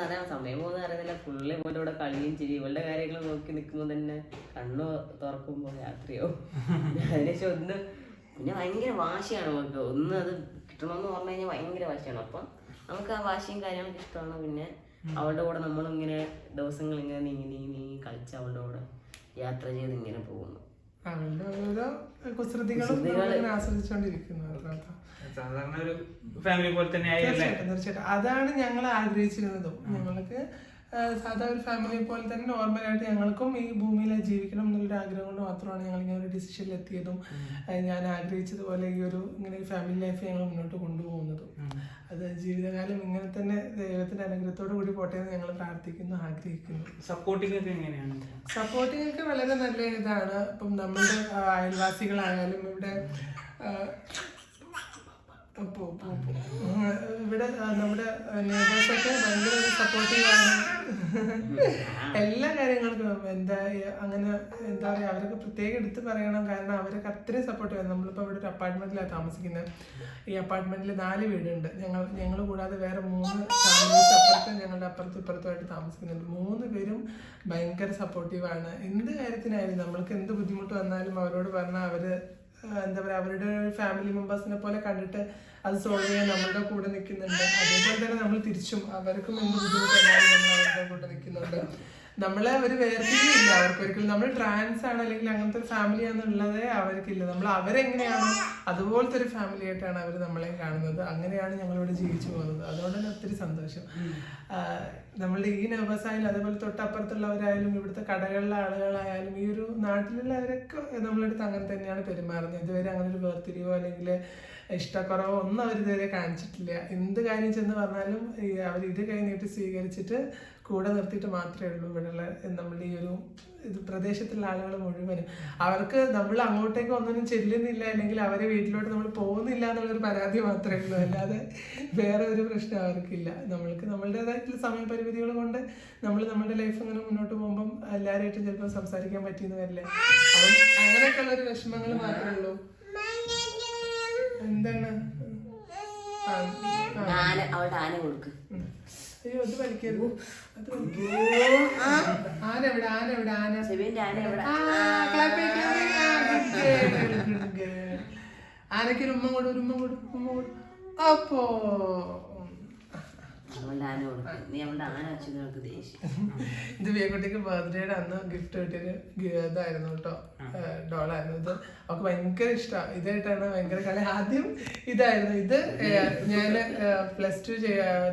പോകുന്ന അറിയാം സമയം പോകുന്ന അറിയുന്നില്ല ഫുള്ള് പോലെ കൂടെ കളിയും ചിരി ഇവളുടെ കാര്യങ്ങൾ നോക്കി നിൽക്കുമ്പോൾ തന്നെ കണ്ണു തുറക്കുമ്പോൾ രാത്രിയാവും. അതിനുശേഷം ഒന്ന് പിന്നെ ഭയങ്കര വാശിയാണ് നമുക്ക്. ഒന്ന് അത് കിട്ടണമെന്ന് പറഞ്ഞു കഴിഞ്ഞാൽ ഭയങ്കര വാശിയാണ്. അപ്പം നമുക്ക് ആ വാശിയും കാര്യങ്ങളൊക്കെ ഇഷ്ടമാണ്. പിന്നെ അവളുടെ കൂടെ നമ്മളിങ്ങനെ ദിവസങ്ങൾ ഇങ്ങനെ നീങ്ങി നീങ്ങി നീങ്ങി കളിച്ച് അവളുടെ കൂടെ യാത്ര ചെയ്ത് ഇങ്ങനെ പോകുന്നു. കുസൃതികളും ആസ്വദിച്ചുകൊണ്ടിരിക്കുന്നു. സാധാരണ ഒരു ഫാമിലി പോലെ തന്നെ തീർച്ചയായിട്ടും തീർച്ചയായിട്ടും. അതാണ് ഞങ്ങൾ ആഗ്രഹിച്ചിരുന്നതും. ഞങ്ങൾക്ക് സാധാ ഒരു ഫാമിലി പോലെ തന്നെ നോർമലായിട്ട് ഞങ്ങൾക്കും ഈ ഭൂമിയിൽ ജീവിക്കണം എന്നുള്ളൊരു ആഗ്രഹം കൊണ്ട് മാത്രമാണ് ഞങ്ങൾ ഇങ്ങനെ ഒരു ഡിസിഷനിൽ എത്തിയതും ഞാൻ ആഗ്രഹിച്ചതുപോലെ ഈ ഒരു ഇങ്ങനെ ഒരു ഫാമിലി ലൈഫ് ഞങ്ങൾ മുന്നോട്ട് കൊണ്ടുപോകുന്നതും. ജീവിതകാലം ഇങ്ങനെ തന്നെ ദൈവത്തിന്റെ അനുഗ്രഹത്തോടു കൂടി പോട്ടെ എന്ന് ഞങ്ങൾ പ്രാർത്ഥിക്കുന്നു ആഗ്രഹിക്കുന്നു. സപ്പോർട്ടിംഗ് ഒക്കെ എങ്ങനെയാണ്? സപ്പോർട്ടിംഗ് ഒക്കെ വളരെ നല്ല ഇതാണ്. ഇപ്പം നമ്മുടെ അയൽവാസികളായാലും ഇവിടെ ഇവിടെ നമ്മുടെ നെയ്ബേഴ്സൊക്കെ ഭയങ്കര സപ്പോർട്ടീവാണ് എല്ലാ കാര്യങ്ങൾക്കും എന്താ അങ്ങനെ എന്താ പറയുക അവരൊക്കെ പ്രത്യേകം എടുത്ത് പറയണം കാരണം അവരൊക്കെ അത്രയും സപ്പോർട്ട് ചെയ്യണം. നമ്മളിപ്പോൾ ഇവിടെ ഒരു അപ്പാർട്ട്മെന്റിലാണ് താമസിക്കുന്നത് ഈ അപ്പാർട്ട്മെന്റിൽ നാല് വീടുണ്ട്. ഞങ്ങൾ ഞങ്ങൾ കൂടാതെ വേറെ മൂന്ന് ഫാമിലീസ് അപ്പുറത്തും ഞങ്ങളുടെ അപ്പുറത്തും ഇപ്പുറത്തുമായിട്ട് താമസിക്കുന്നുണ്ട്. മൂന്ന് പേരും ഭയങ്കര സപ്പോർട്ടീവാണ് എന്ത് കാര്യത്തിനായാലും നമ്മൾക്ക് എന്ത് ബുദ്ധിമുട്ട് വന്നാലും അവരോട് പറഞ്ഞാൽ അവർ എന്താ പറയുക അവരുടെ ഫാമിലി മെമ്പേഴ്സിനെ പോലെ കണ്ടിട്ട് അത് സോൾവ് ചെയ്യാൻ നമ്മളുടെ കൂടെ നിൽക്കുന്നുണ്ട്. അതേപോലെ തന്നെ നമ്മൾ തിരിച്ചും അവർക്കും എന്ത് ബുദ്ധിമുട്ടുണ്ടായാലും നമ്മൾ അവരുടെ കൂടെ നിൽക്കുന്നുണ്ട്. നമ്മളെ അവർ വേർതിരിയില്ല. അവർക്ക് ഒരിക്കലും നമ്മൾ ട്രാൻസ് ആണ് അല്ലെങ്കിൽ അങ്ങനത്തെ ഒരു ഫാമിലി ആണെന്നുള്ളതേ അവർക്കില്ല. നമ്മൾ അവരെങ്ങനെയാണോ അതുപോലത്തെ ഒരു ഫാമിലി ആയിട്ടാണ് അവർ നമ്മളെ കാണുന്നത്. അങ്ങനെയാണ് ഞങ്ങളിവിടെ ജീവിച്ചു പോകുന്നത്. അതുകൊണ്ട് തന്നെ ഒത്തിരി സന്തോഷം. നമ്മളുടെ ഈ നർവസ് ആയാലും അതേപോലെ തൊട്ടപ്പുറത്തുള്ളവരായാലും ഇവിടുത്തെ കടകളിലെ ആളുകളായാലും ഈ ഒരു നാട്ടിലുള്ളവരൊക്കെ നമ്മളെടുത്ത് അങ്ങനെ തന്നെയാണ് പെരുമാറുന്നത്. ഇതുവരെ അങ്ങനെ ഒരു വേർതിരിവോ അല്ലെങ്കിൽ ഇഷ്ടക്കുറവോ ഒന്നും അവർ ഇതുവരെ കാണിച്ചിട്ടില്ല. എന്ത് കാര്യം ചെന്ന് പറഞ്ഞാലും അവർ ഇത് കഴിഞ്ഞിട്ട് സ്വീകരിച്ചിട്ട് കൂടെ നിർത്തിയിട്ട് മാത്രമേ ഉള്ളൂ ഇവിടെയുള്ള നമ്മുടെ ഈ ഒരു ഇത് പ്രദേശത്തുള്ള ആളുകൾ മുഴുവനും. അവർക്ക് നമ്മൾ അങ്ങോട്ടേക്ക് ഒന്നിനും ചെല്ലുന്നില്ല അല്ലെങ്കിൽ അവരെ വീട്ടിലോട്ട് നമ്മൾ പോകുന്നില്ല എന്നുള്ളൊരു പരാതി മാത്രമേ ഉള്ളൂ. അല്ലാതെ വേറെ ഒരു പ്രശ്നം അവർക്കില്ല. നമ്മൾക്ക് നമ്മളുടേതായിട്ടുള്ള സമയപരിമിതികൾ കൊണ്ട് നമ്മൾ നമ്മുടെ ലൈഫ് ഇങ്ങനെ മുന്നോട്ട് പോകുമ്പം എല്ലാവരുമായിട്ടും ചിലപ്പോൾ സംസാരിക്കാൻ പറ്റിയെന്ന് വരില്ല. അപ്പം അങ്ങനെയൊക്കെയുള്ള ഒരു വിഷമങ്ങൾ മാത്രമേ ഉള്ളൂ. എന്താണ്. ആന ആന കൊടുക്ക്. അയ്യോ അത് വലിക്കരുത്. അത്. ആന എവിടെ? ആന എവിടെ? ആന. ആനയ്ക്ക് ഒരു ഉമ്മ കൊടു ഒരു ഉമ്മ കൊടു ഉമ്മ കൊടു. അപ്പോ ഇത് വിയക്കുട്ടിക്ക് ബർത്ത്ഡേയുടെ അന്ന് ഗിഫ്റ്റ് കിട്ടിയത് ഇതായിരുന്നു കേട്ടോ. ഡോളായിരുന്നു ഇത് അവൾക്ക് ഭയങ്കര ഇഷ്ടമാണ് ഇതായിട്ടാണ് ഭയങ്കര കളി. ആദ്യം ഇതായിരുന്നു. ഇത് ഞാൻ പ്ലസ് ടു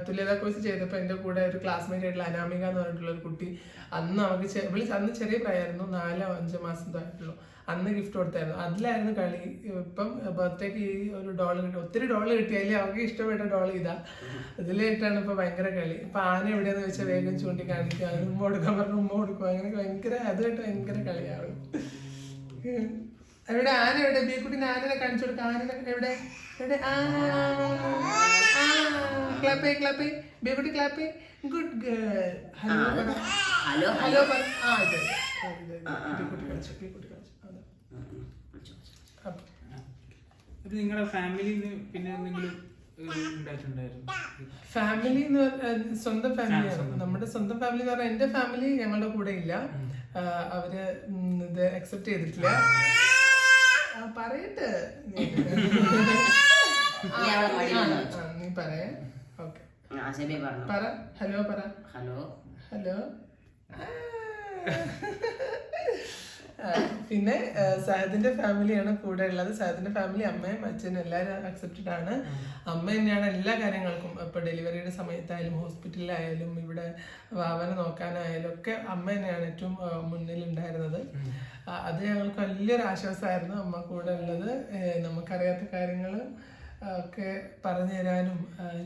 തുല്യതാ കോഴ്സ് ചെയ്തപ്പോൾ എന്റെ കൂടെ ഒരു ക്ലാസ്മേറ്റ് ആയിട്ടുള്ള അനാമിക എന്ന് പറഞ്ഞിട്ടുള്ള ഒരു കുട്ടി അന്ന് അവൾക്ക് വിളിച്ച് അന്ന് ചെറിയ പ്രായമായിരുന്നു നാലോ അഞ്ചോ മാസം ആയിട്ടുള്ളൂ അന്ന് ഗിഫ്റ്റ് കൊടുത്തായിരുന്നു. അതിലായിരുന്നു കളി. ഇപ്പം ബർത്ത്ഡേക്ക് ഈ ഒരു ഡോൾ കിട്ടി. ഒത്തിരി ഡോൾ കിട്ടിയാലേ അവർക്ക് ഇഷ്ടപ്പെട്ട ഡോൾ ഇതാ. ഇതിലായിട്ടാണ് ഇപ്പൊ ഭയങ്കര കളി. ഇപ്പൊ ആന എവിടെയാന്ന് വെച്ചാൽ വേഗം ചൂണ്ടിക്കാണിക്കുക. ഉമ്മ കൊടുക്കാൻ പറഞ്ഞു ഉമ്മ കൊടുക്കുക അങ്ങനെ ഭയങ്കര അതുമായിട്ട് ഭയങ്കര കളിയാണ്. എവിടെ? ആന എവിടെ? ബീക്കുട്ടിന്റെ ആനനെ കാണിച്ചു കൊടുക്ക. ആനനെ എവിടെ? എവിടെ? Clap clap. ബീക്കുട്ടി clap. Good girl. Hello. Hello hello. ആ ബീക്കുട്ടി കളിച്ചു ബീക്കുട്ടി നിങ്ങളുടെ ഫാമിലിയിൽ പിന്നെ എന്തെങ്കിലും ഫാമിലി എന്ന് സ്വന്തം ഫാമിലിയാണ് നമ്മുടെ സ്വന്തം ഫാമിലി എന്ന് പറഞ്ഞാൽ എന്റെ ഫാമിലി ഞങ്ങളുടെ കൂടെ ഇല്ല. അവർ ഇത് അക്സെപ്റ്റ് ചെയ്തിട്ടില്ല. പറയട്ടെ. നീ. പറയേ. ഓക്കെ പറ. ഹലോ പറ. ഹലോ? ഹലോ? പിന്നെ സഹദിന്റെ ഫാമിലിയാണ് കൂടെ ഉള്ളത്. സഹദിന്റെ ഫാമിലി അമ്മയും അച്ഛനും എല്ലാവരും അക്സെപ്റ്റഡ് ആണ്. അമ്മ തന്നെയാണ് എല്ലാ കാര്യങ്ങൾക്കും. ഇപ്പൊ ഡെലിവറിയുടെ സമയത്തായാലും ഹോസ്പിറ്റലിലായാലും ഇവിടെ വാവനെ നോക്കാനായാലും ഒക്കെ അമ്മ തന്നെയാണ് ഏറ്റവും മുന്നിൽ ഉണ്ടായിരുന്നത് അത് ഞങ്ങൾക്ക് വലിയൊരു ആശ്വാസമായിരുന്നു അമ്മ കൂടെ ഉള്ളത്. നമുക്കറിയാത്ത കാര്യങ്ങൾ ഒക്കെ പറഞ്ഞു തരാനും